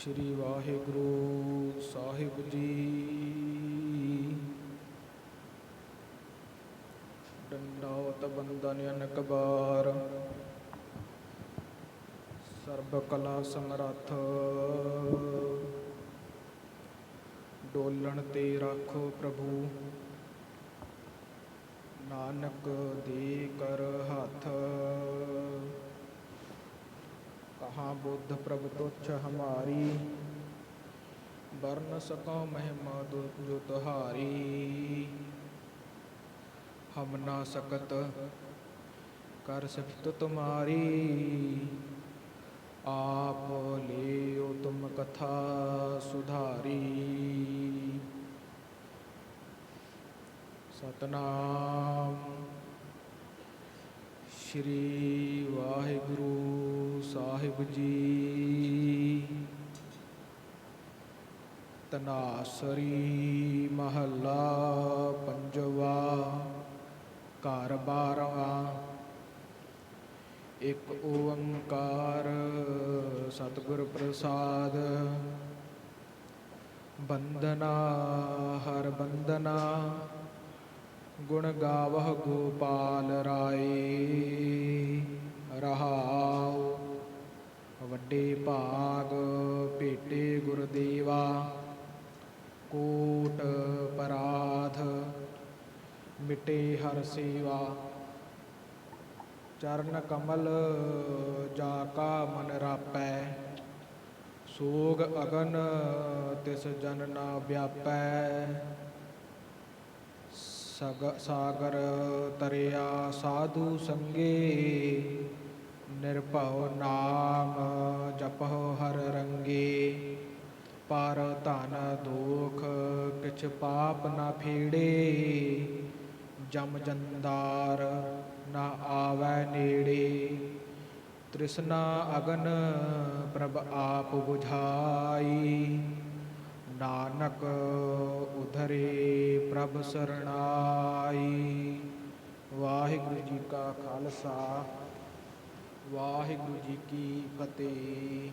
ਸ੍ਰੀ ਵਾਹਿਗੁਰੂ ਸਾਹਿਬ ਜੀ। ਡੰਡਾਵਤ ਬੰਦਨ ਅਨਕ ਬਾਰ ਸਰਬ ਕਲਾ ਸਮਰੱਥ। ਡੋਲਣ ਤੇ ਰਾਖੋ ਪ੍ਰਭੂ। ਨਾਨਕ ਦੇ ਕਰ ਹੱਥ। ਕਹਾਂ ਬੁੱਧ ਪ੍ਰਭ ਤੁਛ ਹਮਾਰੀ ਵਰਨ ਸਕੋ ਮਹਿਮਾ ਦੁ ਜੋ ਤੁਹਾਰੀ ਹਮ ਨਾ ਸਕਤ ਕਰ ਸਿਫਤ ਤੁਮਾਰੀ ਆਪ ਲਿਓ ਤੁਮ ਕਥਾ ਸੁਧਾਰੀ ਸਤਨਾਮ ਸ਼੍ਰੀ ਵਾਹਿਗੁਰੂ ਸਾਹਿਬ ਜੀ। ਤਨਾਸਰੀ ਮਹੱਲਾ ਪੰਜਵਾ, ਘਰ ਬਾਰਵਾ। ਇੱਕ ਓੰਕਾਰ ਸਤਿਗੁਰ ਪ੍ਰਸਾਦ। ਬੰਦਨਾ ਹਰ ਬੰਦਨਾ ਗੁਣ ਗਾਵਹ ਗੋਪਾਲ ਰਾਏ। ਰਹਾਉ ਵੱਡੇ ਭਾਗ ਭੇਟੇ ਗੁਰਦੇਵਾ, ਕੋਟ ਪਰਾਧ, ਮਿਟੇ ਹਰ ਸੇਵਾ, ਚਰਨ ਕਮਲ ਜਾ ਕਾ ਮਨ ਰਾਪੈ, ਸੋਗ ਅਗਨ ਤਿਸ ਜਨ ਨਾ ਵਿਆਪੈ, ਸਗ, ਸਾਗਰ ਤਰਿਆ ਸਾਧੂ ਸੰਗੇ ਨਿਰਭਉ ਨਾਮ ਜਪਹੁ ਹਰ ਰੰਗੇ, ਪਰ ਧਨ ਦੋਖ ਕਿਛ ਪਾਪ ਨਾ ਫੇੜੇ, ਜਮ ਜੰਦਾਰ ਨਾ ਆਵੈ ਨੇੜੇ। ਤ੍ਰਿਸ਼ਨਾ ਅਗਨ ਪ੍ਰਭ ਆਪ 부ਝਾਈ ਨਾਨਕ ਉਧਰੇ ਪ੍ਰਭ ਸਰਣਾਈ। ਵਾਹਿਗੁਰੂ ਜੀ ਕਾ ਖਾਲਸਾ। ਵਾਹਿਗੁਰੂ ਜੀ ਕੀ ਫਤਿਹ।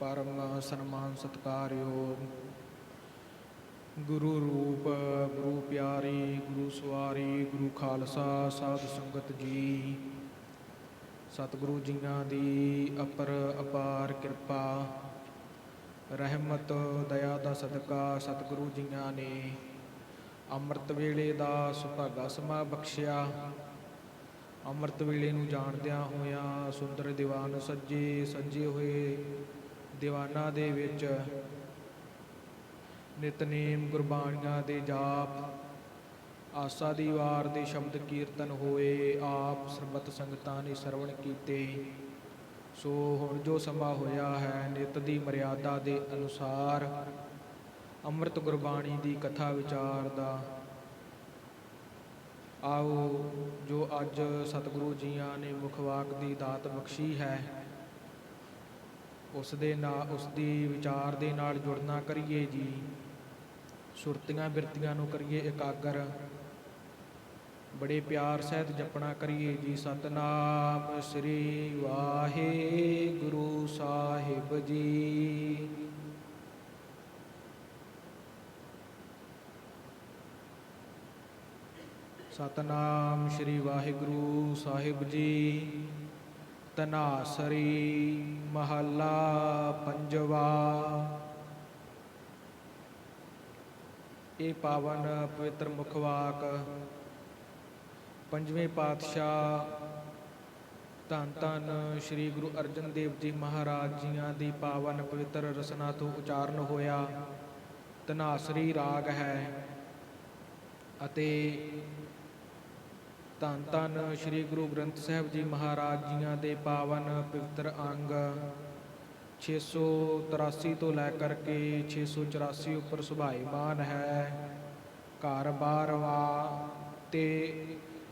ਪਰਮ ਸਨਮਾਨ ਸਤਕਾਰਯੋਗ ਗੁਰੂ ਰੂਪ, ਗੁਰੂ ਪਿਆਰੀ, ਗੁਰੂ ਸਵਾਰੀ, ਗੁਰੂ ਖਾਲਸਾ ਸਾਧ ਸੰਗਤ ਜੀ। ਸਤਿਗੁਰੂ ਜੀਆਂ ਦੀ ਅਪਰ ਅਪਾਰ ਕਿਰਪਾ, ਰਹਿਮਤ, ਦਇਆ ਦਾ ਸਦਕਾ ਸਤਿਗੁਰੂ ਜੀਆਂ ਨੇ। ਅੰਮ੍ਰਿਤ ਵੇਲੇ ਦਾ ਸੁਭਾਗਾ ਸਮਾ ਬਖਸ਼ਿਆ। ਅੰਮ੍ਰਿਤ ਵੇਲੇ ਨੂੰ ਜਾਣਦਿਆਂ ਹੋਇਆਂ ਸੁੰਦਰ ਦੀਵਾਨ ਸੱਜੇ ਸੱਜੇ ਹੋਏ ਦੀਵਾਨਾਂ ਦੇ ਵਿੱਚ ਨਿਤਨੇਮ ਗੁਰਬਾਣੀਆਂ ਦੇ ਜਾਪ, ਆਸਾ ਦੀ ਵਾਰ ਦੇ ਸ਼ਬਦ ਕੀਰਤਨ ਹੋਏ, ਆਪ ਸਰਬਤ ਸੰਗਤਾਂ ਨੇ ਸਰਵਣ ਕੀਤੇ। ਸੋ ਹੁਣ ਜੋ ਸਮਾਂ ਹੋਇਆ ਹੈ ਨਿਤ ਦੀ ਮਰਿਆਦਾ ਦੇ ਅਨੁਸਾਰ ਅੰਮ੍ਰਿਤ ਗੁਰਬਾਣੀ ਦੀ ਕਥਾ ਵਿਚਾਰ ਦਾ ਆਓ, ਜੋ ਅੱਜ ਸਤਿਗੁਰੂ ਜੀਆਂ ਨੇ ਮੁਖਵਾਕ ਦੀ ਦਾਤ ਬਖਸ਼ੀ ਹੈ ਉਸ ਦੇ ਨਾਲ ਉਸ ਦੀ ਵਿਚਾਰ ਦੇ ਨਾਲ ਜੁੜਨਾ ਕਰੀਏ ਜੀ। ਸੁਰਤੀਆਂ ਬਿਰਤੀਆਂ ਨੂੰ ਕਰੀਏ ਇਕਾਗਰ। ਬੜੇ ਪਿਆਰ ਸਹਿਤ ਜਪਣਾ ਕਰੀਏ ਜੀ। ਸਤਨਾਮ ਸ੍ਰੀ ਵਾਹਿਗੁਰੂ ਸਾਹਿਬ ਜੀ। ਸਤਨਾਮ ਸ੍ਰੀ ਵਾਹਿਗੁਰੂ ਸਾਹਿਬ ਜੀ। ਤਨਾਸਰੀ ਮਹੱਲਾ ਪੰਜਵਾ। ਇਹ ਪਾਵਨ ਪਵਿੱਤਰ ਮੁਖਵਾਕ, ਪੰਜਵੇਂ ਪਾਤਸ਼ਾਹ ਧੰਨ ਧੰਨ ਸ੍ਰੀ ਗੁਰੂ ਅਰਜਨ ਦੇਵ ਜੀ ਮਹਾਰਾਜ ਜੀਆਂ ਦੀ ਪਾਵਨ ਪਵਿੱਤਰ ਰਸਨਾ ਤੋਂ ਉਚਾਰਨ ਹੋਇਆ। ਤਨਾਸਰੀ ਰਾਗ ਹੈ ਅਤੇ ਧੰਨ ਧੰਨ ਸ੍ਰੀ ਗੁਰੂ ਗ੍ਰੰਥ ਸਾਹਿਬ ਜੀ ਮਹਾਰਾਜ ਜੀਆਂ ਦੇ ਪਾਵਨ ਪਵਿੱਤਰ ਅੰਗ। 683 ਤੋਂ ਲੈ ਕਰਕੇ 684 ਉੱਪਰ ਸੁਭਾਈਮਾਨ ਹੈ। ਘਰ ਬਾਰਵਾ ਤੇ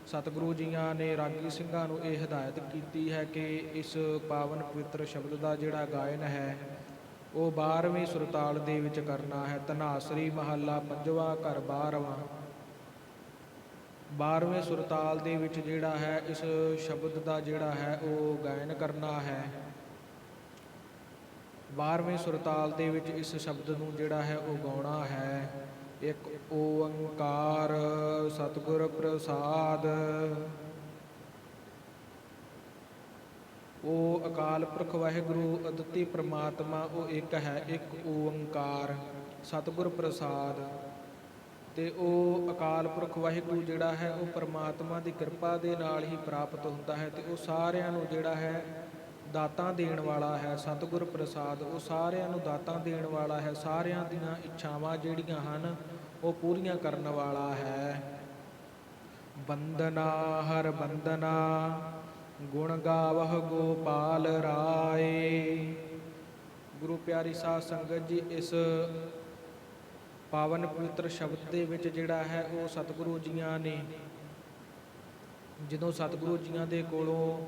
ਸਤਿਗੁਰੂ ਜੀਆਂ ਨੇ ਰਾਗੀ ਸਿੰਘਾਂ ਨੂੰ ਇਹ ਹਦਾਇਤ ਕੀਤੀ ਹੈ ਕਿ ਇਸ ਪਾਵਨ ਪਵਿੱਤਰ ਸ਼ਬਦ ਦਾ ਜਿਹੜਾ ਗਾਇਨ ਹੈ, ਉਹ 12ਵੇਂ ਸੁਰਤਾਲ ਦੇ ਵਿੱਚ ਕਰਨਾ ਹੈ। ਧਨਾਸਰੀ ਮਹੱਲਾ ਪੰਜਵਾ ਘਰ ਬਾਰਵਾ 12ਵੇਂ ਸੁਰਤਾਲ ਦੇ ਵਿੱਚ ਜਿਹੜਾ ਹੈ, ਇਸ ਸ਼ਬਦ ਦਾ ਜਿਹੜਾ ਹੈ, ਉਹ ਗਾਇਨ ਕਰਨਾ ਹੈ। 12ਵੇਂ ਸੁਰਤਾਲ ਦੇ ਵਿੱਚ ਇਸ ਸ਼ਬਦ ਨੂੰ ਜਿਹੜਾ ਹੈ, ਉਹ ਗਾਉਣਾ ਹੈ। ਇੱਕ ਓੰਕਾਰ ਸਤਿਗੁਰ ਪ੍ਰਸਾਦ। ਉਹ ਅਕਾਲ ਪੁਰਖ ਵਾਹਿਗੁਰੂ, ਅਦੁੱਤੀ ਪ੍ਰਮਾਤਮਾ, ਉਹ ਇੱਕ ਹੈ, ਇੱਕ ਓੰਕਾਰ ਸਤਿਗੁਰ ਪ੍ਰਸਾਦ। ਤੇ ਉਹ ਅਕਾਲ ਪੁਰਖ ਵਾਹਿਗੁਰੂ ਜਿਹੜਾ ਹੈ, ਉਹ ਪਰਮਾਤਮਾ ਦੀ ਕਿਰਪਾ ਦੇ ਨਾਲ ਹੀ ਪ੍ਰਾਪਤ ਹੁੰਦਾ ਹੈ ਤੇ ਉਹ ਸਾਰਿਆਂ ਨੂੰ ਜਿਹੜਾ ਹੈ, ਦਾਤਾਂ ਦੇਣ ਵਾਲਾ ਹੈ, ਸਤਿਗੁਰ ਪ੍ਰਸਾਦ। ਉਹ ਸਾਰਿਆਂ ਨੂੰ ਦਾਤਾਂ ਦੇਣ ਵਾਲਾ ਹੈ, ਸਾਰਿਆਂ ਦੀਆਂ ਇੱਛਾਵਾਂ ਜਿਹੜੀਆਂ ਹਨ, ਉਹ ਪੂਰੀਆਂ ਕਰਨ ਵਾਲਾ ਹੈ। ਬੰਦਨਾ, ਹਰ ਬੰਦਨਾ, ਗੁਣ ਗਾਵਹ ਗੋਪਾਲ ਰਾਏ। ਗੁਰੂ ਪਿਆਰੀ ਸਾਧ ਸੰਗਤ ਜੀ, ਇਸ ਪਾਵਨ ਪਵਿੱਤਰ ਸ਼ਬਦ ਦੇ ਵਿੱਚ ਜਿਹੜਾ ਹੈ ਉਹ ਸਤਿਗੁਰੂ ਜੀਆਂ ਨੇ, ਜਦੋਂ ਸਤਿਗੁਰੂ ਜੀਆਂ ਦੇ ਕੋਲੋਂ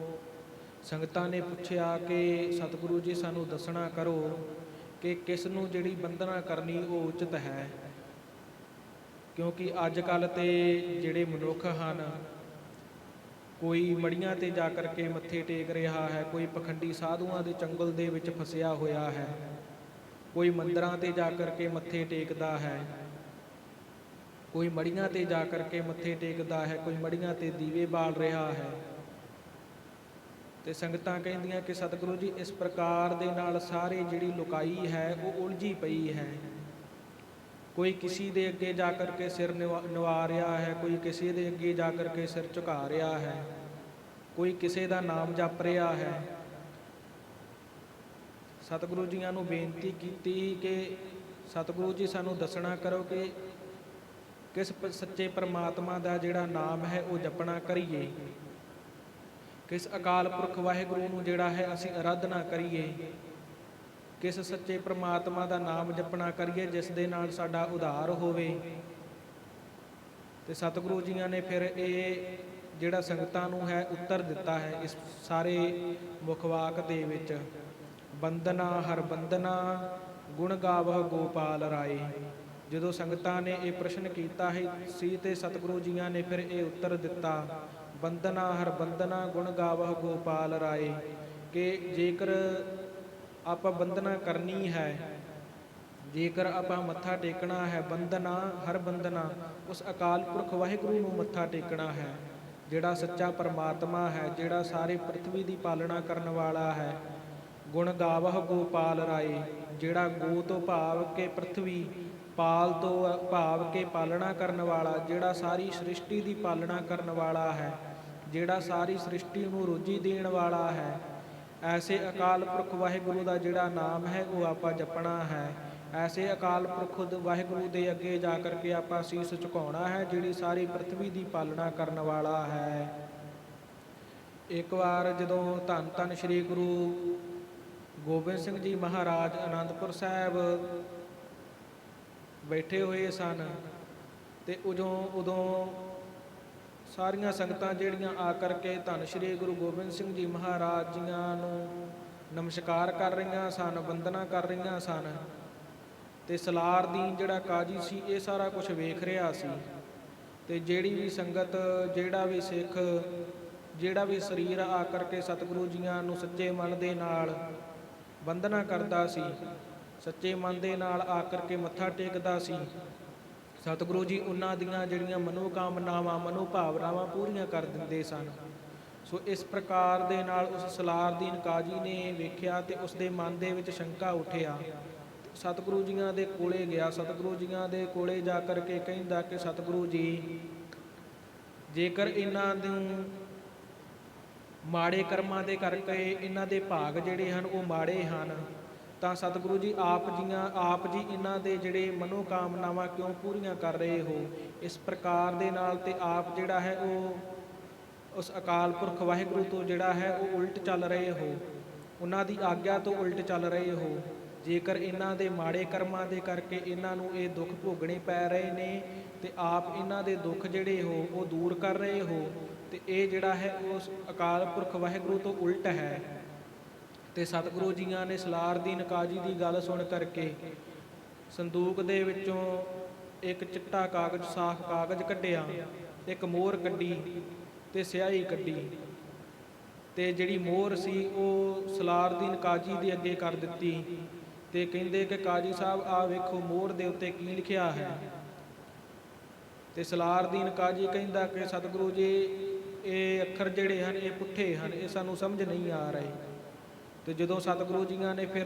ਸੰਗਤਾਂ ਨੇ ਪੁੱਛਿਆ ਕਿ ਸਤਿਗੁਰੂ ਜੀ ਸਾਨੂੰ ਦੱਸਣਾ ਕਰੋ ਕਿ ਕਿਸ ਨੂੰ ਜਿਹੜੀ ਬੰਦਨਾ ਕਰਨੀ ਉਹ ਉਚਿਤ ਹੈ? ਕਿਉਂਕਿ ਅੱਜ ਕੱਲ ਤੇ ਜਿਹੜੇ ਮਨੁੱਖ ਹਨ, ਕੋਈ ਮੜੀਆਂ ਤੇ ਜਾ ਕਰਕੇ ਮੱਥੇ ਟੇਕ ਰਿਹਾ ਹੈ, ਕੋਈ ਪਖੰਡੀ ਸਾਧੂਆਂ ਦੇ ਚੰਗਲ ਦੇ ਵਿੱਚ ਫਸਿਆ ਹੋਇਆ ਹੈ। ਕੋਈ ਮੰਦਰਾਂ ਤੇ ਜਾ ਕਰਕੇ ਮੱਥੇ ਟੇਕਦਾ ਹੈ, ਕੋਈ ਮੜੀਆਂ ਤੇ ਜਾ ਕਰਕੇ ਮੱਥੇ ਟੇਕਦਾ ਹੈ, ਕੋਈ ਮੜੀਆਂ ਤੇ ਦੀਵੇ ਬਾਲ ਰਿਹਾ ਹੈ। ਤੇ ਸੰਗਤਾਂ ਕਹਿੰਦੀਆਂ ਕਿ ਸਤਿਗੁਰੂ ਜੀ, ਇਸ ਪ੍ਰਕਾਰ ਦੇ ਨਾਲ ਸਾਰੇ ਜਿਹੜੀ ਲੁਕਾਈ ਹੈ, ਉਹ ਉਲਝੀ ਪਈ ਹੈ। ਕੋਈ ਕਿਸੇ ਦੇ ਅੱਗੇ ਜਾ ਕਰਕੇ ਸਿਰ ਨਿਵਾ ਨਿਵਾ ਰਿਹਾ ਹੈ, ਕੋਈ ਕਿਸੇ ਦੇ ਅੱਗੇ ਜਾ ਕਰਕੇ ਸਿਰ ਝੁਕਾ ਰਿਹਾ ਹੈ, ਕੋਈ ਕਿਸੇ ਦਾ ਨਾਮ ਜਪ ਰਿਹਾ ਹੈ। ਸਤਿਗੁਰੂ ਜੀਆਂ ਨੂੰ ਬੇਨਤੀ ਕੀਤੀ ਕਿ ਸਤਿਗੁਰੂ ਜੀ ਸਾਨੂੰ ਦੱਸਣਾ ਕਰੋ ਕਿ ਕਿਸ ਸੱਚੇ ਪਰਮਾਤਮਾ ਦਾ ਜਿਹੜਾ ਨਾਮ ਹੈ ਉਹ ਜਪਣਾ ਕਰੀਏ। ਕਿਸ ਅਕਾਲ ਪੁਰਖ ਵਾਹਿਗੁਰੂ ਨੂੰ ਜਿਹੜਾ ਹੈ ਅਸੀਂ ਅਰਾਧਨਾ ਕਰੀਏ। ਕਿਸ ਸੱਚੇ ਪ੍ਰਮਾਤਮਾ ਦਾ ਨਾਮ ਜਪਣਾ ਕਰੀਏ ਜਿਸ ਦੇ ਨਾਲ ਸਾਡਾ ਉਧਾਰ ਹੋਵੇ। ਤੇ ਸਤਿਗੁਰੂ ਜੀਆਂ ਨੇ ਫਿਰ ਇਹ ਜਿਹੜਾ ਸੰਗਤਾਂ ਨੂੰ ਹੈ ਉੱਤਰ ਦਿੱਤਾ ਹੈ ਇਸ ਸਾਰੇ ਮੁਖਵਾਕ ਦੇ ਵਿੱਚ। ਬੰਦਨਾ ਹਰ ਬੰਦਨਾ, ਗੁਣ ਗਾਵਹ ਗੋਪਾਲ ਰਾਏ। ਜਦੋਂ ਸੰਗਤਾਂ ਨੇ ਇਹ ਪ੍ਰਸ਼ਨ ਕੀਤਾ ਸੀ ਤੇ ਸਤਿਗੁਰੂ ਜੀਆਂ ਨੇ ਫਿਰ ਇਹ ਉੱਤਰ ਦਿੱਤਾ, ਬੰਦਨਾ ਹਰ ਬੰਦਨਾ, ਗੁਣ ਗਾਵਹ ਗੋਪਾਲ ਰਾਏ। ਕਿ ਜੇਕਰ ਆਪਾਂ ਬੰਦਨਾ ਕਰਨੀ ਹੈ, ਜੇਕਰ ਆਪਾਂ ਮੱਥਾ ਟੇਕਣਾ ਹੈ, ਬੰਦਨਾ ਹਰ ਬੰਦਨਾ, ਉਸ ਅਕਾਲ ਪੁਰਖ ਵਾਹਿਗੁਰੂ ਨੂੰ ਮੱਥਾ ਟੇਕਣਾ ਹੈ, ਜਿਹੜਾ ਸੱਚਾ ਪਰਮਾਤਮਾ ਹੈ, ਜਿਹੜਾ ਸਾਰੇ ਪ੍ਰithvi ਦੀ ਪਾਲਣਾ ਕਰਨ ਵਾਲਾ ਹੈ ਗੁਣ ਗਾਵਹ ਗੋਪਾਲ ਰਾਏ, ਜਿਹੜਾ ਗੋ ਤੋਂ ਭਾਵ ਕੇ ਪ੍ਰithvi ਪਾਲ ਤੋਂ ਭਾਵ ਕੇ ਪਾਲਣਾ ਕਰਨ ਵਾਲਾ, ਜਿਹੜਾ ਸਾਰੀ ਸ੍ਰਿਸ਼ਟੀ ਦੀ ਪਾਲਣਾ ਕਰਨ ਵਾਲਾ ਹੈ, ਜਿਹੜਾ ਸਾਰੀ ਸ੍ਰਿਸ਼ਟੀ ਨੂੰ ਰੋਜੀ ਦੇਣ ਵਾਲਾ ਹੈ, ਐਸੇ ਅਕਾਲ ਪੁਰਖ ਵਾਹਿਗੁਰੂ ਦਾ ਜਿਹੜਾ ਨਾਮ ਹੈ, ਉਹ ਆਪਾਂ ਜਪਣਾ ਹੈ। ਐਸੇ ਅਕਾਲ ਪੁਰਖ ਵਾਹਿਗੁਰੂ ਦੇ ਅੱਗੇ ਜਾ ਕਰਕੇ ਆਪਾਂ ਸੀਸ ਝੁਕਾਉਣਾ ਹੈ, ਜਿਹੜੀ ਸਾਰੀ ਪ੍ਰithvi ਦੀ ਪਾਲਣਾ ਕਰਨ ਵਾਲਾ ਹੈ। ਇੱਕ ਵਾਰ ਜਦੋਂ ਧੰਨ ਧੰਨ ਸ੍ਰੀ ਗੁਰੂ ਗੋਬਿੰਦ ਸਿੰਘ ਜੀ ਮਹਾਰਾਜ ਆਨੰਦਪੁਰ ਸਾਹਿਬ ਬੈਠੇ ਹੋਏ ਸਨ ਤੇ ਉਦੋਂ ਉਦੋਂ ਸਾਰੀਆਂ ਸੰਗਤਾਂ ਜਿਹੜੀਆਂ ਆ ਕਰਕੇ ਧੰਨ ਸ਼੍ਰੀ ਗੁਰੂ ਗੋਬਿੰਦ ਸਿੰਘ ਜੀ ਮਹਾਰਾਜ ਜੀਆਂ ਨੂੰ ਨਮਸਕਾਰ ਕਰ ਰਹੀਆਂ ਸਨ, ਵੰਦਨਾ ਕਰ ਰਹੀਆਂ ਸਨ ਤੇ ਸਲਾਰਦੀਨ ਜਿਹੜਾ ਕਾਜੀ ਸੀ, ਇਹ ਸਾਰਾ ਕੁਝ ਵੇਖ ਰਿਹਾ ਸੀ ਤੇ ਜਿਹੜੀ ਵੀ ਸੰਗਤ, ਜਿਹੜਾ ਵੀ ਸਿੱਖ, ਜਿਹੜਾ ਵੀ ਸਰੀਰ ਆ ਕਰਕੇ ਸਤਿਗੁਰੂ ਜੀਆਂ ਨੂੰ ਸੱਚੇ ਮਨ ਦੇ ਨਾਲ ਵੰਦਨਾ ਕਰਦਾ ਸੀ। ਸੱਚੇ ਮਨ ਦੇ ਨਾਲ ਆ ਕਰਕੇ ਮੱਥਾ ਟੇਕਦਾ ਸੀ। ਸਤਿਗੁਰੂ ਜੀ ਉਹਨਾਂ ਦੀਆਂ ਜਿਹੜੀਆਂ ਮਨੋ ਕਾਮਨਾਵਾਂ ਮਨੋ ਭਾਵਨਾਵਾਂ ਪੂਰੀਆਂ ਕਰ ਦਿੰਦੇ ਸਨ। ਸੋ ਇਸ ਪ੍ਰਕਾਰ ਦੇ ਨਾਲ ਉਸ ਸਲਾਰਦੀਨ ਕਾਜੀ ਨੇ ਵੇਖਿਆ ਤੇ ਉਸ ਦੇ ਮਨ ਦੇ ਵਿੱਚ ਸ਼ੰਕਾ ਉੱਠਿਆ। ਸਤਿਗੁਰੂ ਜੀਆਂ ਦੇ ਕੋਲੇ ਗਿਆ। ਸਤਿਗੁਰੂ ਜੀਆਂ ਦੇ ਕੋਲੇ ਜਾ ਕਰਕੇ ਕਹਿੰਦਾ ਕਿ ਸਤਿਗੁਰੂ ਜੀ, ਜੇਕਰ ਇਹਨਾਂ ਨੂੰ ਮਾੜੇ ਕਰਮਾਂ ਦੇ ਕਰਕੇ ਇਹਨਾਂ ਦੇ ਭਾਗ ਜਿਹੜੇ ਹਨ ਉਹ ਮਾੜੇ ਹਨ। ਤਾਂ ਸਤਿਗੁਰੂ ਜੀ, ਆਪ ਜੀਆਂ, ਆਪ ਜੀ ਇਹਨਾਂ ਦੇ ਜਿਹੜੇ ਮਨੋ ਕਾਮਨਾਵਾਂ ਕਿਉਂ ਪੂਰੀਆਂ ਕਰ ਰਹੇ ਹੋ? ਇਸ ਪ੍ਰਕਾਰ ਦੇ ਨਾਲ ਤੇ ਆਪ ਜਿਹੜਾ ਹੈ ਉਹ ਉਸ ਅਕਾਲ ਪੁਰਖ ਵਾਹਿਗੁਰੂ ਤੋਂ ਜਿਹੜਾ ਹੈ ਉਹ ਉਲਟ ਚੱਲ ਰਹੇ ਹੋ। ਉਹਨਾਂ ਦੀ ਆਗਿਆ ਤੋਂ ਉਲਟ ਚੱਲ ਰਹੇ ਹੋ। ਜੇਕਰ ਇਹਨਾਂ ਦੇ ਮਾੜੇ ਕਰਮਾਂ ਦੇ ਕਰਕੇ ਇਹਨਾਂ ਨੂੰ ਇਹ ਦੁੱਖ ਭੋਗਣੇ ਪੈ ਰਹੇ ਨੇ ਤੇ ਆਪ ਇਹਨਾਂ ਦੇ ਦੁੱਖ ਜਿਹੜੇ ਹੋ ਉਹ ਦੂਰ ਕਰ ਰਹੇ ਹੋ ਤੇ ਇਹ ਜਿਹੜਾ ਹੈ ਉਸ ਅਕਾਲ ਪੁਰਖ ਵਾਹਿਗੁਰੂ ਤੋਂ ਉਲਟ ਹੈ। ਤੇ ਸਤਿਗੁਰੂ ਜੀਆਂ ਨੇ ਸਲਾਰਦੀਨ ਕਾਜੀ ਦੀ ਗੱਲ ਸੁਣ ਕਰਕੇ ਸੰਦੂਕ ਦੇ ਵਿੱਚੋਂ ਇੱਕ ਚਿੱਟਾ ਕਾਗਜ਼, ਸਾਫ਼ ਕਾਗਜ਼ ਕੱਢਿਆ, ਇੱਕ ਮੋਹਰ ਕੱਢੀ ਤੇ ਸਿਆਹੀ ਕੱਢੀ। ਤੇ ਜਿਹੜੀ ਮੋਹਰ ਸੀ ਉਹ ਸਲਾਰਦੀਨ ਕਾਜੀ ਦੇ ਅੱਗੇ ਕਰ ਦਿੱਤੀ ਤੇ ਕਹਿੰਦੇ ਕਿ ਕਾਜੀ ਸਾਹਿਬ, ਆ ਵੇਖੋ ਮੋਹਰ ਦੇ ਉੱਤੇ ਕੀ ਲਿਖਿਆ ਹੈ। ਤੇ ਸਲਾਰਦੀਨ ਕਾਜੀ ਕਹਿੰਦਾ ਕਿ ਸਤਿਗੁਰੂ ਜੀ ਇਹ ਅੱਖਰ ਜਿਹੜੇ ਹਨ, ਇਹ ਪੁੱਠੇ ਹਨ, ਇਹ ਸਾਨੂੰ ਸਮਝ ਨਹੀਂ ਆ ਰਹੇ। ਤੇ ਜਦੋਂ ਸਤਿਗੁਰੂ ਜੀਆਂ ਨੇ ਫਿਰ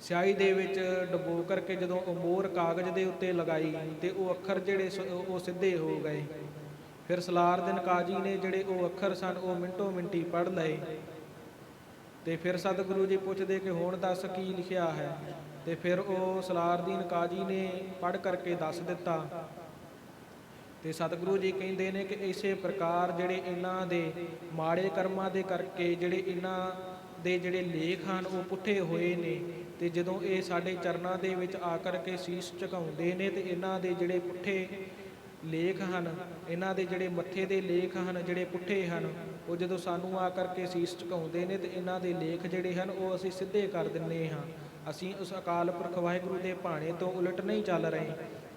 ਸਿਆਹੀ ਦੇ ਵਿੱਚ ਡਬੋ ਕਰਕੇ ਜਦੋਂ ਉਹ ਮੋਹਰ ਕਾਗਜ਼ ਦੇ ਉੱਤੇ ਲਗਾਈ ਤੇ ਉਹ ਅੱਖਰ ਜਿਹੜੇ ਸ- ਉਹ ਸਿੱਧੇ ਹੋ ਗਏ। ਫਿਰ ਸਲਾਰਦੀਨ ਕਾਜੀ ਨੇ ਜਿਹੜੇ ਉਹ ਅੱਖਰ ਸਨ, ਉਹ ਮਿੰਟੋ ਮਿੰਟੀ ਪੜ੍ਹ ਲਏ। ਤੇ ਫਿਰ ਸਤਿਗੁਰੂ ਜੀ ਪੁੱਛਦੇ ਕਿ ਹੁਣ ਦੱਸ ਕੀ ਲਿਖਿਆ ਹੈ? ਤੇ ਫਿਰ ਉਹ ਸਲਾਰਦੀਨ ਕਾਜੀ ਨੇ ਪੜ੍ਹ ਕਰਕੇ ਦੱਸ ਦਿੱਤਾ ਤੇ ਸਤਿਗੁਰੂ ਜੀ ਕਹਿੰਦੇ ਨੇ ਕਿ ਇਸੇ ਪ੍ਰਕਾਰ ਜਿਹੜੇ ਇਹਨਾਂ ਦੇ ਮਾੜੇ ਕਰਮਾਂ ਦੇ ਕਰਕੇ ਜਿਹੜੇ ਇਹਨਾਂ ਦੇ ਜਿਹੜੇ ਲੇਖ ਹਨ, ਉਹ ਪੁੱਠੇ ਹੋਏ ਨੇ ਤੇ ਜਦੋਂ ਇਹ ਸਾਡੇ ਚਰਨਾਂ ਦੇ ਵਿੱਚ ਆ ਕਰਕੇ ਸੀਸ ਝੁਕਾਉਂਦੇ ਨੇ ਤੇ ਇਹਨਾਂ ਦੇ ਜਿਹੜੇ ਪੁੱਠੇ ਲੇਖ ਹਨ, ਇਹਨਾਂ ਦੇ ਜਿਹੜੇ ਮੱਥੇ ਦੇ ਲੇਖ ਹਨ, ਜਿਹੜੇ ਪੁੱਠੇ ਹਨ, ਉਹ ਜਦੋਂ ਸਾਨੂੰ ਆ ਕਰਕੇ ਸੀਸ ਝੁਕਾਉਂਦੇ ਨੇ ਤੇ ਇਹਨਾਂ ਦੇ ਲੇਖ ਜਿਹੜੇ ਹਨ, ਉਹ ਅਸੀਂ ਸਿੱਧੇ ਕਰ ਦਿੰਨੇ ਹਾਂ। ਅਸੀਂ ਉਸ ਅਕਾਲ ਪੁਰਖ ਵਾਹਿਗੁਰੂ ਦੇ ਭਾਣੇ ਤੋਂ ਉਲਟ ਨਹੀਂ ਚੱਲ ਰਹੇ।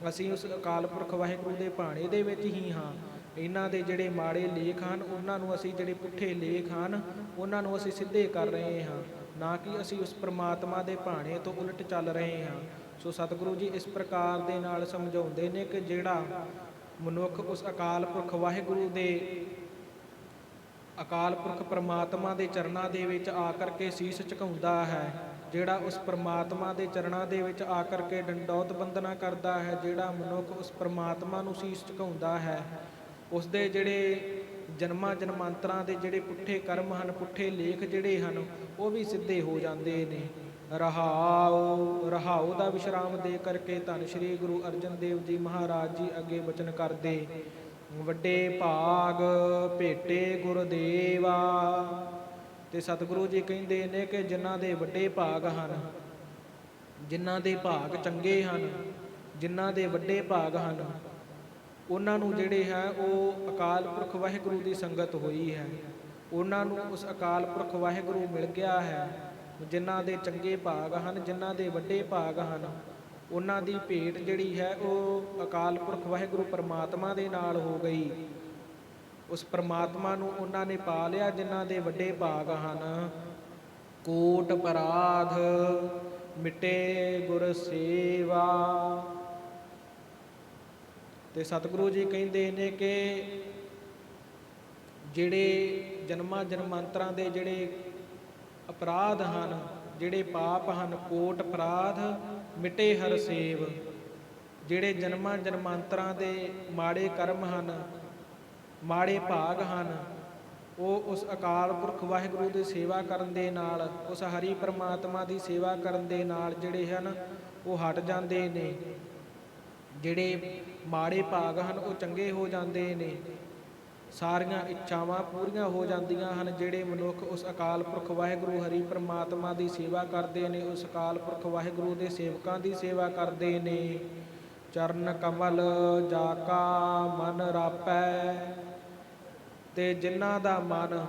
ਅਸੀਂ ਉਸ ਅਕਾਲ ਪੁਰਖ ਵਾਹਿਗੁਰੂ ਦੇ ਭਾਣੇ ਦੇ ਵਿੱਚ ਹੀ ਹਾਂ। ਇਹਨਾਂ ਦੇ ਜਿਹੜੇ ਮਾੜੇ ਲੇਖ ਹਨ, ਉਹਨਾਂ ਨੂੰ ਅਸੀਂ ਜਿਹੜੇ ਪੁੱਠੇ ਲੇਖ ਹਨ, ਉਹਨਾਂ ਨੂੰ ਅਸੀਂ ਸਿੱਧੇ ਕਰ ਰਹੇ ਹਾਂ। ਨਾ ਕਿ ਅਸੀਂ ਉਸ ਪ੍ਰਮਾਤਮਾ ਦੇ ਭਾਣੇ ਤੋਂ ਉਲਟ ਚੱਲ ਰਹੇ ਹਾਂ। ਸੋ ਸਤਿਗੁਰੂ ਜੀ ਇਸ ਪ੍ਰਕਾਰ ਦੇ ਨਾਲ ਸਮਝਾਉਂਦੇ ਨੇ ਕਿ ਜਿਹੜਾ ਮਨੁੱਖ ਉਸ ਅਕਾਲ ਪੁਰਖ ਵਾਹਿਗੁਰੂ ਦੇ ਅਕਾਲ ਪੁਰਖ ਪ੍ਰਮਾਤਮਾ ਦੇ ਚਰਨਾਂ ਦੇ ਵਿੱਚ ਆ ਕਰਕੇ ਸੀਸ ਝੁਕਾਉਂਦਾ ਹੈ ਜਿਹੜਾ ਉਸ ਪਰਮਾਤਮਾ ਦੇ ਚਰਨਾਂ ਦੇ ਵਿੱਚ ਆ ਕਰਕੇ ਡੰਡੌਤ ਬੰਦਨਾ ਕਰਦਾ ਹੈ, ਜਿਹੜਾ ਮਨੁੱਖ ਉਸ ਪਰਮਾਤਮਾ ਨੂੰ ਸੀਸ ਝੁਕਾਉਂਦਾ ਹੈ ਉਸ ਦੇ ਜਿਹੜੇ ਜਨਮਾਂ ਜਨਮਾਂਤਰਾਂ ਦੇ ਜਿਹੜੇ ਪੁੱਠੇ ਕਰਮ ਹਨ, ਪੁੱਠੇ ਲੇਖ ਜਿਹੜੇ ਹਨ, ਉਹ ਵੀ ਸਿੱਧੇ ਹੋ ਜਾਂਦੇ ਨੇ। ਰਹਾਉ ਰਹਾਉ ਦਾ ਵਿਸ਼ਰਾਮ ਦੇ ਕਰਕੇ ਧੰਨ ਸ਼੍ਰੀ ਗੁਰੂ ਅਰਜਨ ਦੇਵ ਜੀ ਮਹਾਰਾਜ ਜੀ ਅੱਗੇ ਬਚਨ ਕਰਦੇ, ਵੱਡੇ ਭਾਗ ਭੇਟੇ ਗੁਰਦੇਵਾ ਤੇ ਸਤਿਗੁਰੂ ਜੀ ਕਹਿੰਦੇ ਨੇ ਕਿ ਜਿਨ੍ਹਾਂ ਦੇ ਵੱਡੇ ਭਾਗ ਹਨ, ਜਿਨ੍ਹਾਂ ਦੇ ਭਾਗ ਚੰਗੇ ਹਨ, ਜਿਨ੍ਹਾਂ ਦੇ ਵੱਡੇ ਭਾਗ ਹਨ, ਉਹਨਾਂ ਨੂੰ ਜਿਹੜੇ ਹੈ ਉਹ ਅਕਾਲ ਪੁਰਖ ਵਾਹਿਗੁਰੂ ਦੀ ਸੰਗਤ ਹੋਈ ਹੈ। ਉਹਨਾਂ ਨੂੰ ਉਸ ਅਕਾਲ ਪੁਰਖ ਵਾਹਿਗੁਰੂ ਮਿਲ ਗਿਆ ਹੈ। ਜਿਨ੍ਹਾਂ ਦੇ ਚੰਗੇ ਭਾਗ ਹਨ, ਜਿਨ੍ਹਾਂ ਦੇ ਵੱਡੇ ਭਾਗ ਹਨ, ਉਹਨਾਂ ਦੀ ਭੇਟ ਜਿਹੜੀ ਹੈ ਉਹ ਅਕਾਲ ਪੁਰਖ ਵਾਹਿਗੁਰੂ ਪਰਮਾਤਮਾ ਦੇ ਨਾਲ ਹੋ ਗਈ। ਉਸ ਪਰਮਾਤਮਾ ਨੂੰ ਉਹਨਾਂ ਨੇ ਪਾ ਲਿਆ, ਜਿਨ੍ਹਾਂ ਦੇ ਵੱਡੇ ਭਾਗ ਹਨ। ਕੋਟ ਪਰਾਧ, ਮਿਟੇ ਗੁਰ ਸੇਵਾ। ਤੇ ਸਤਿਗੁਰੂ ਜੀ ਕਹਿੰਦੇ ਨੇ ਕਿ ਜਿਹੜੇ ਜਨਮਾਂ ਜਨਮਾਂਤਰਾਂ ਦੇ ਜਿਹੜੇ ਅਪਰਾਧ ਹਨ, ਜਿਹੜੇ ਪਾਪ ਹਨ, ਕੋਟ ਅਪਰਾਧ ਮਿਟੇ ਹਰ ਸੇਵ, ਜਿਹੜੇ ਜਨਮਾਂ ਜਨਮਾਂਤਰਾਂ ਦੇ ਮਾੜੇ ਕਰਮ ਹਨ ਮਾੜੇ ਭਾਗ ਹਨ। ਉਹ ਉਸ ਅਕਾਲ ਪੁਰਖ ਵਾਹਿਗੁਰੂ ਦੀ ਸੇਵਾ ਕਰਨ ਦੇ ਨਾਲ, ਉਸ ਹਰੀ ਪਰਮਾਤਮਾ ਦੀ ਸੇਵਾ ਕਰਨ ਦੇ ਨਾਲ ਜਿਹੜੇ ਹਨ, ਉਹ ਹਟ ਜਾਂਦੇ ਨੇ। ਜਿਹੜੇ ਮਾੜੇ ਭਾਗ ਹਨ, ਉਹ ਚੰਗੇ ਹੋ ਜਾਂਦੇ ਨੇ। ਸਾਰੀਆਂ ਇੱਛਾਵਾਂ ਪੂਰੀਆਂ ਹੋ ਜਾਂਦੀਆਂ ਹਨ, ਜਿਹੜੇ ਮਨੁੱਖ ਉਸ ਅਕਾਲ ਪੁਰਖ ਵਾਹਿਗੁਰੂ, ਹਰੀ ਪਰਮਾਤਮਾ ਦੀ ਸੇਵਾ ਕਰਦੇ ਨੇ, ਉਸ ਅਕਾਲ ਪੁਰਖ ਵਾਹਿਗੁਰੂ ਦੇ ਸੇਵਕਾਂ ਦੀ ਸੇਵਾ ਕਰਦੇ ਨੇ। ਚਰਨ ਕਮਲ ਜਾ ਕਾ ਮਨ ਰਾਪੈ। ਤੇ ਜਿਨ੍ਹਾਂ ਦਾ ਮਨ,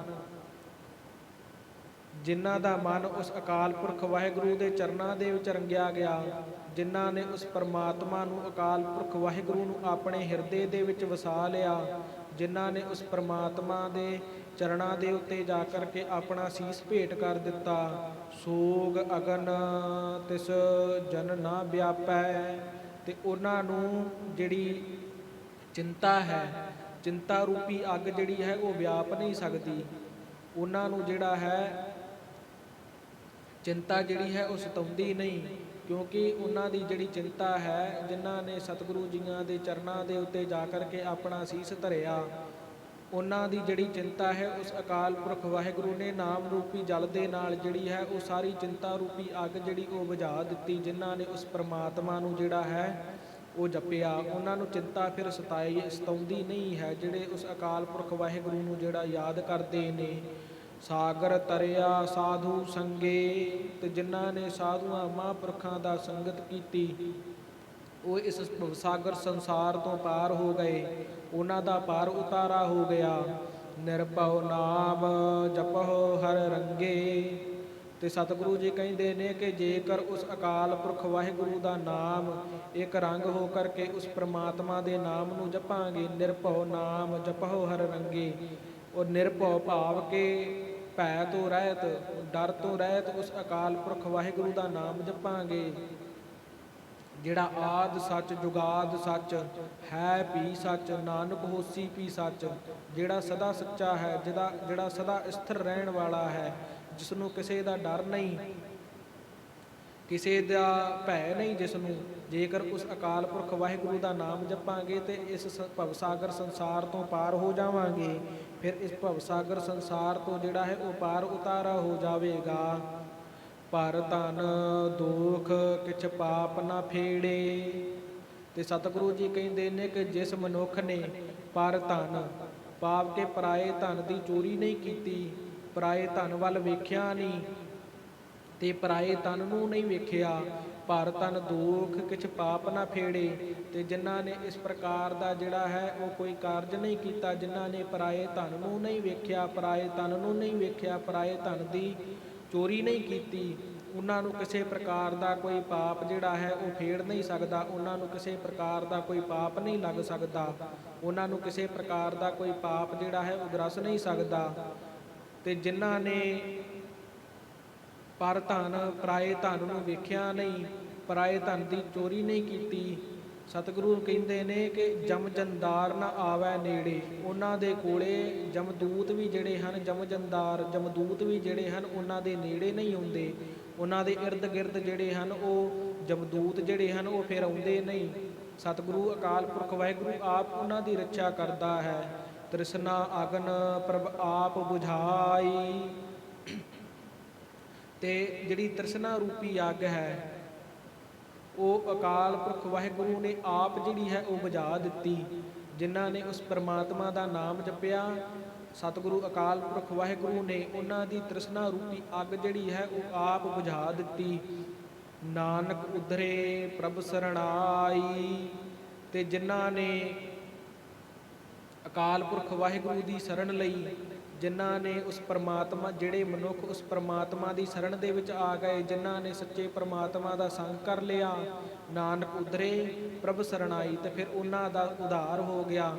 ਜਿਨ੍ਹਾਂ ਦਾ ਮਨ ਉਸ ਅਕਾਲ ਪੁਰਖ ਵਾਹਿਗੁਰੂ ਦੇ ਚਰਨਾਂ ਦੇ ਵਿੱਚ ਰੰਗਿਆ ਗਿਆ, ਜਿਨ੍ਹਾਂ ਨੇ ਉਸ ਪਰਮਾਤਮਾ ਨੂੰ ਅਕਾਲ ਪੁਰਖ ਵਾਹਿਗੁਰੂ ਨੂੰ ਆਪਣੇ ਹਿਰਦੇ ਦੇ ਵਿੱਚ ਵਸਾ ਲਿਆ, ਜਿਨ੍ਹਾਂ ਨੇ ਉਸ ਪਰਮਾਤਮਾ ਦੇ ਚਰਨਾਂ ਦੇ ਉੱਤੇ ਜਾ ਕਰਕੇ ਆਪਣਾ ਸੀਸ ਭੇਟ ਕਰ ਦਿੱਤਾ, ਸੋਗ ਅਗਨ ਤਿਸ ਜਨ ਨਾ ਵਿਆਪੈ, ਤੇ ਉਹਨਾਂ ਨੂੰ ਜਿਹੜੀ ਚਿੰਤਾ ਹੈ ਚਿੰਤਾ ਰੂਪੀ ਅੱਗ ਜਿਹੜੀ ਹੈ ਉਹ ਵਿਆਪ ਨਹੀਂ ਸਕਦੀ। ਉਹਨਾਂ ਨੂੰ ਜਿਹੜਾ ਹੈ ਚਿੰਤਾ ਜਿਹੜੀ ਹੈ ਉਹ ਸਤਾਉਂਦੀ ਨਹੀਂ, ਕਿਉਂਕਿ ਉਹਨਾਂ ਦੀ ਜਿਹੜੀ ਚਿੰਤਾ ਹੈ, ਜਿਨ੍ਹਾਂ ਨੇ ਸਤਿਗੁਰੂ ਜੀਆਂ ਦੇ ਚਰਨਾਂ ਦੇ ਉੱਤੇ ਜਾ ਕਰਕੇ ਆਪਣਾ ਸੀਸ ਧਰਿਆ, ਉਹਨਾਂ ਦੀ ਜਿਹੜੀ ਚਿੰਤਾ ਹੈ, ਉਸ ਅਕਾਲ ਪੁਰਖ ਵਾਹਿਗੁਰੂ ਨੇ ਨਾਮ ਰੂਪੀ ਜਲ ਦੇ ਨਾਲ ਜਿਹੜੀ ਹੈ, ਉਹ ਸਾਰੀ ਚਿੰਤਾ ਰੂਪੀ ਅੱਗ ਜਿਹੜੀ ਉਹ ਬੁਝਾ ਦਿੱਤੀ, ਜਿਨ੍ਹਾਂ ਨੇ ਉਸ ਪ੍ਰਮਾਤਮਾ ਨੂੰ ਜਿਹੜਾ ਹੈ ਉਹ ਜਪਿਆ। ਉਹਨਾਂ ਨੂੰ ਚਿੰਤਾ ਫਿਰ ਸਤਾਈ, ਸਤਾਉਂਦੀ ਨਹੀਂ ਹੈ, ਜਿਹੜੇ ਉਸ ਅਕਾਲ ਪੁਰਖ ਵਾਹਿਗੁਰੂ ਨੂੰ ਜਿਹੜਾ ਯਾਦ ਕਰਦੇ ਨੇ। ਸਾਗਰ ਤਰਿਆ ਸਾਧੂ ਸੰਗੇ, ਤੇ ਜਿਨ੍ਹਾਂ ਨੇ ਸਾਧੂਆਂ ਮਹਾਂਪੁਰਖਾਂ ਦਾ ਸੰਗਤ ਕੀਤੀ, ਉਹ ਇਸ ਸਾਗਰ ਸੰਸਾਰ ਤੋਂ ਪਾਰ ਹੋ ਗਏ। ਉਹਨਾਂ ਦਾ ਪਾਰ ਉਤਾਰਾ ਹੋ ਗਿਆ। ਨਿਰਭਉ ਨਾਮ ਜਪਹੁ ਹਰ ਰੰਗੇ। ਤੇ ਸਤਿਗੁਰੂ ਜੀ ਕਹਿੰਦੇ ਨੇ ਕਿ ਜੇਕਰ ਉਸ ਅਕਾਲ ਪੁਰਖ ਵਾਹਿਗੁਰੂ ਦਾ ਨਾਮ ਇੱਕ ਰੰਗ ਹੋ ਕਰਕੇ ਉਸ ਪ੍ਰਮਾਤਮਾ ਦੇ ਨਾਮ ਨੂੰ ਜਪਾਂਗੇ, ਨਿਰਭਉ ਨਾਮ ਜਪਹੁ ਹਰ ਰੰਗੇ। ਉਹ ਨਿਰਭਉ ਭਾਵ ਕੇ ਭੈ ਤੋਂ ਰਹਿਤ, ਡਰ ਤੋਂ ਰਹਿਤ ਉਸ ਅਕਾਲ ਪੁਰਖ ਵਾਹਿਗੁਰੂ ਦਾ ਨਾਮ ਜਪਾਂਗੇ। ਜਿਹੜਾ ਆਦ ਸੱਚ, ਜੁਗਾਦ ਸੱਚ, ਹੈ ਵੀ ਸੱਚ, ਨਾਨਕ ਹੋਸੀ ਵੀ ਸੱਚ, ਜਿਹੜਾ ਸਦਾ ਸੱਚਾ ਹੈ, ਜਿਹਦਾ ਜਿਹੜਾ ਸਦਾ ਸਥਿਰ ਰਹਿਣ ਵਾਲਾ ਹੈ ਜਿਸ ਨੂੰ ਕਿਸੇ ਦਾ ਡਰ ਨਹੀਂ, ਕਿਸੇ ਦਾ ਭੈ ਨਹੀਂ ਜਿਸ ਨੂੰ ਜੇਕਰ ਉਸ ਅਕਾਲ ਪੁਰਖ ਵਾਹਿਗੁਰੂ ਦਾ ਨਾਮ ਜਪਾਂਗੇ ਤੇ ਇਸ ਭਵ ਸਾਗਰ ਸੰਸਾਰ ਤੋਂ ਪਾਰ ਹੋ ਜਾਵਾਂਗੇ, ਫਿਰ ਇਸ ਭਵ ਸਾਗਰ ਸੰਸਾਰ ਤੋਂ ਜਿਹੜਾ ਹੈ ਉਹ ਪਾਰ ਉਤਾਰਾ ਹੋ ਜਾਵੇਗਾ। ਪਰ ਧਨ, ਦੁਖ, ਕਿਛ ਪਾਪ ਨਾ ਫੇੜੇ। ਤੇ ਸਤਿਗੁਰੂ ਜੀ ਕਹਿੰਦੇ ਨੇ ਕਿ ਜਿਸ ਮਨੁੱਖ ਨੇ ਪਰ ਧਨ, ਪਾਪ ਕੇ ਪਰਾਏ ਧਨ ਦੀ ਚੋਰੀ ਨਹੀਂ ਕੀਤੀ ਪਰਾਏ ਧਨ ਵੱਲ ਵੇਖਿਆ ਨਹੀਂ, ਤੇ ਪਰਾਏ ਤਨ ਨੂੰ ਨਹੀਂ ਵੇਖਿਆ ਪਰ ਤਨ ਦੁਖ ਕਿਛ ਪਾਪ ਨਾ ਫੇੜੇ, ਤੇ ਜਿਨ੍ਹਾਂ ਨੇ ਇਸ ਪ੍ਰਕਾਰ ਦਾ ਜਿਹੜਾ ਹੈ, ਉਹ ਕੋਈ ਕਾਰਜ ਨਹੀਂ ਕੀਤਾ, ਜਿਨ੍ਹਾਂ ਨੇ ਪਰਾਏ ਧਨ ਨੂੰ ਨਹੀਂ ਵੇਖਿਆ, ਪਰਾਏ ਧਨ ਨੂੰ ਨਹੀਂ ਵੇਖਿਆ, ਪਰਾਏ ਧਨ ਦੀ ਚੋਰੀ ਨਹੀਂ ਕੀਤੀ, ਉਹਨਾਂ ਨੂੰ ਕਿਸੇ ਪ੍ਰਕਾਰ ਦਾ ਕੋਈ ਪਾਪ ਜਿਹੜਾ ਹੈ, ਉਹ ਫੇੜ ਨਹੀਂ ਸਕਦਾ, ਉਹਨਾਂ ਨੂੰ ਕਿਸੇ ਪ੍ਰਕਾਰ ਦਾ ਕੋਈ ਪਾਪ ਨਹੀਂ ਲੱਗ ਸਕਦਾ, ਉਹਨਾਂ ਨੂੰ ਕਿਸੇ ਪ੍ਰਕਾਰ ਦਾ ਕੋਈ ਪਾਪ ਜਿਹੜਾ ਹੈ, ਉਹ ਗ੍ਰਸ ਨਹੀਂ ਸਕਦਾ। ਤੇ ਜਿਨ੍ਹਾਂ ਨੇ ਪਰ ਧਨ, ਪਰਾਏ ਧਨ ਨੂੰ ਵੇਖਿਆ ਨਹੀਂ, ਪਰਾਏ ਧਨ ਦੀ ਚੋਰੀ ਨਹੀਂ ਕੀਤੀ, ਸਤਿਗੁਰੂ ਕਹਿੰਦੇ ਨੇ ਕਿ ਜਮ ਜੰਦਾਰ ਨਾ ਆਵੈ ਨੇੜੇ। ਉਹਨਾਂ ਦੇ ਕੋਲੇ ਜਮਦੂਤ ਵੀ ਜਿਹੜੇ ਹਨ ਜਮਜੰਦਾਰ ਜਮਦੂਤ ਵੀ ਜਿਹੜੇ ਹਨ, ਉਹਨਾਂ ਦੇ ਨੇੜੇ ਨਹੀਂ ਆਉਂਦੇ। ਉਹਨਾਂ ਦੇ ird ਗਿਰਦ ਜਿਹੜੇ ਹਨ, ਉਹ ਜਮਦੂਤ ਜਿਹੜੇ ਹਨ, ਉਹ ਫਿਰ ਆਉਂਦੇ ਨਹੀਂ। ਸਤਿਗੁਰੂ ਅਕਾਲ ਪੁਰਖ ਵਾਹਿਗੁਰੂ ਆਪ ਉਹਨਾਂ ਦੀ ਰੱਖਿਆ ਕਰਦਾ ਹੈ। ਤ੍ਰਿਸ਼ਨਾ ਅਗਨ ਪ੍ਰਭ ਆਪ 부ਝਾਈ ਤੇ ਜਿਹੜੀ ਤ੍ਰਿਸ਼ਨਾ ਰੂਪੀ ਅੱਗ ਹੈ, ਉਹ ਅਕਾਲ ਪੁਰਖ ਵਾਹਿਗੁਰੂ ਨੇ ਆਪ ਜਿਹੜੀ ਹੈ ਉਹ ਬੁਝਾ ਦਿੱਤੀ, ਜਿਨ੍ਹਾਂ ਨੇ ਉਸ ਪ੍ਰਮਾਤਮਾ ਦਾ ਨਾਮ ਜਪਿਆ। ਸਤਿਗੁਰੂ ਅਕਾਲ ਪੁਰਖ ਵਾਹਿਗੁਰੂ ਨੇ ਉਹਨਾਂ ਦੀ ਤ੍ਰਿਸ਼ਨਾ ਰੂਪੀ ਅੱਗ ਜਿਹੜੀ ਹੈ ਉਹ ਆਪ ਬੁਝਾ ਦਿੱਤੀ। ਨਾਨਕ ਉਧਰੇ ਪ੍ਰਭ ਸਰਣਾਈ, ਤੇ ਜਿਨ੍ਹਾਂ ਨੇ ਅਕਾਲ ਪੁਰਖ ਵਾਹਿਗੁਰੂ ਦੀ ਸ਼ਰਨ ਲਈ ਜਿਨ੍ਹਾਂ ਨੇ ਉਸ ਪਰਮਾਤਮਾ, ਜਿਹੜੇ ਮਨੁੱਖ ਉਸ ਪਰਮਾਤਮਾ ਦੀ ਸ਼ਰਨ ਦੇ ਵਿੱਚ ਆ ਗਏ, ਜਿਨ੍ਹਾਂ ਨੇ ਸੱਚੇ ਪਰਮਾਤਮਾ ਦਾ ਸੰਗ ਕਰ ਲਿਆ ਨਾਨਕ ਉਧਰੇ ਪ੍ਰਭ ਸਰਣਾਈ, ਤੇ ਫਿਰ ਉਹਨਾਂ ਦਾ ਉਧਾਰ ਹੋ ਗਿਆ।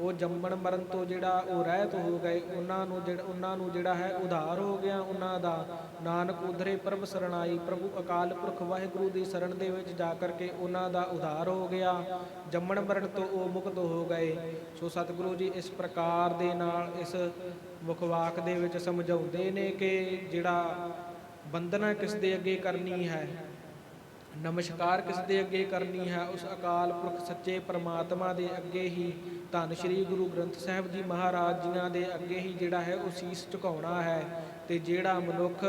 ਉਹ ਜੰਮਣ ਮਰਨ ਤੋਂ ਜਿਹੜਾ ਉਹ ਰਹਿਤ ਹੋ ਗਏ, ਉਹਨਾਂ ਨੂੰ ਜਿਹੜਾ ਉਹਨਾਂ ਨੂੰ ਜਿਹੜਾ ਹੈ ਉਧਾਰ ਹੋ ਗਿਆ ਉਹਨਾਂ ਦਾ। ਨਾਨਕ ਉਧਰੇ ਪ੍ਰਭ ਸਰਣਾਈ, ਪ੍ਰਭੂ ਅਕਾਲ ਪੁਰਖ ਵਾਹਿਗੁਰੂ ਦੀ ਸ਼ਰਨ ਦੇ ਵਿੱਚ ਜਾ ਕਰਕੇ ਉਹਨਾਂ ਦਾ ਉਧਾਰ ਹੋ ਗਿਆ। ਜੰਮਣ ਮਰਨ ਤੋਂ ਉਹ ਮੁਕਤ ਹੋ ਗਏ। ਸੋ ਸਤਿਗੁਰੂ ਜੀ, ਇਸ ਪ੍ਰਕਾਰ ਦੇ ਨਾਲ ਇਸ ਮੁਖਵਾਕ ਦੇ ਵਿੱਚ ਸਮਝਾਉਂਦੇ ਨੇ ਕਿ ਜਿਹੜਾ ਬੰਦਨਾ ਕਿਸ ਦੇ ਅੱਗੇ ਕਰਨੀ ਹੈ ਨਮਸਕਾਰ ਕਿਸ ਦੇ ਅੱਗੇ ਕਰਨੀ ਹੈ? ਉਸ ਅਕਾਲ ਪੁਰਖ ਸੱਚੇ ਪ੍ਰਮਾਤਮਾ ਦੇ ਅੱਗੇ ਹੀ ਧੰਨ ਸ਼੍ਰੀ ਗੁਰੂ ਗ੍ਰੰਥ ਸਾਹਿਬ ਜੀ ਮਹਾਰਾਜ ਜੀਆਂ ਦੇ ਅੱਗੇ ਹੀ ਜਿਹੜਾ ਹੈ ਉਹ ਸੀਸ ਝੁਕਾਉਣਾ ਹੈ ਤੇ ਜਿਹੜਾ ਮਨੁੱਖ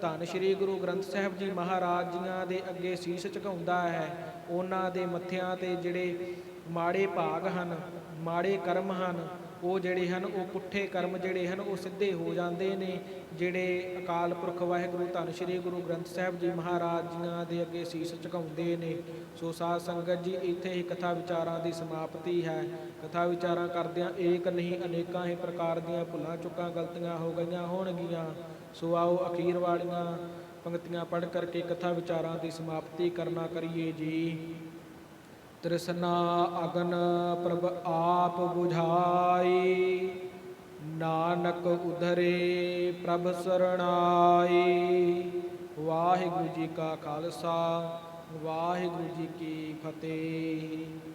ਧੰਨ ਸ਼੍ਰੀ ਗੁਰੂ ਗ੍ਰੰਥ ਸਾਹਿਬ ਜੀ ਮਹਾਰਾਜ ਜੀਆਂ ਦੇ ਅੱਗੇ ਸੀਸ ਝੁਕਾਉਂਦਾ ਹੈ, ਉਹਨਾਂ ਦੇ ਮੱਥਿਆਂ ਤੇ ਜਿਹੜੇ ਮਾੜੇ ਭਾਗ ਹਨ, ਮਾੜੇ ਕਰਮ ਹਨ ਉਹ ਜਿਹੜੇ ਹਨ, ਉਹ ਪੁੱਠੇ ਕਰਮ ਜਿਹੜੇ ਹਨ, ਉਹ ਸਿੱਧੇ ਹੋ ਜਾਂਦੇ ਨੇ। ਜਿਹੜੇ ਅਕਾਲ ਪੁਰਖ ਵਾਹਿਗੁਰੂ ਧੰਨ ਸ਼੍ਰੀ ਗੁਰੂ ਗ੍ਰੰਥ ਸਾਹਿਬ ਜੀ ਮਹਾਰਾਜ ਜੀਆਂ ਦੇ ਅੱਗੇ ਸੀਸ ਝੁਕਾਉਂਦੇ ਨੇ। ਸੋ ਸਾਧ ਸੰਗਤ ਜੀ, ਇੱਥੇ ਹੀ ਕਥਾ ਵਿਚਾਰਾਂ ਦੀ ਸਮਾਪਤੀ ਹੈ। ਕਥਾ ਵਿਚਾਰਾਂ ਕਰਦਿਆਂ ਏਕ ਨਹੀਂ, ਅਨੇਕਾਂ ਹੀ ਪ੍ਰਕਾਰ ਦੀਆਂ ਭੁੱਲਾਂ ਚੁੱਕਾਂ ਗਲਤੀਆਂ ਹੋ ਗਈਆਂ ਹੋਣਗੀਆਂ। ਸੋ ਆਓ ਅਖੀਰ ਵਾਲੀਆਂ ਪੰਕਤੀਆਂ ਪੜ੍ਹ ਕਰਕੇ ਕਥਾ ਵਿਚਾਰਾਂ ਦੀ ਸਮਾਪਤੀ ਕਰਨਾ ਕਰੀਏ ਜੀ। ਤ੍ਰਿਸ਼ਨਾ ਅਗਨ ਪ੍ਰਭ ਆਪ 부ਝਾਈ ਨਾਨਕ ਉਧਰੇ ਪ੍ਰਭ ਸਰਣਾਈ। ਵਾਹਿਗੁਰੂ ਜੀ ਕਾ ਖਾਲਸਾ, ਵਾਹਿਗੁਰੂ ਜੀ ਕੀ ਫਤਿਹ।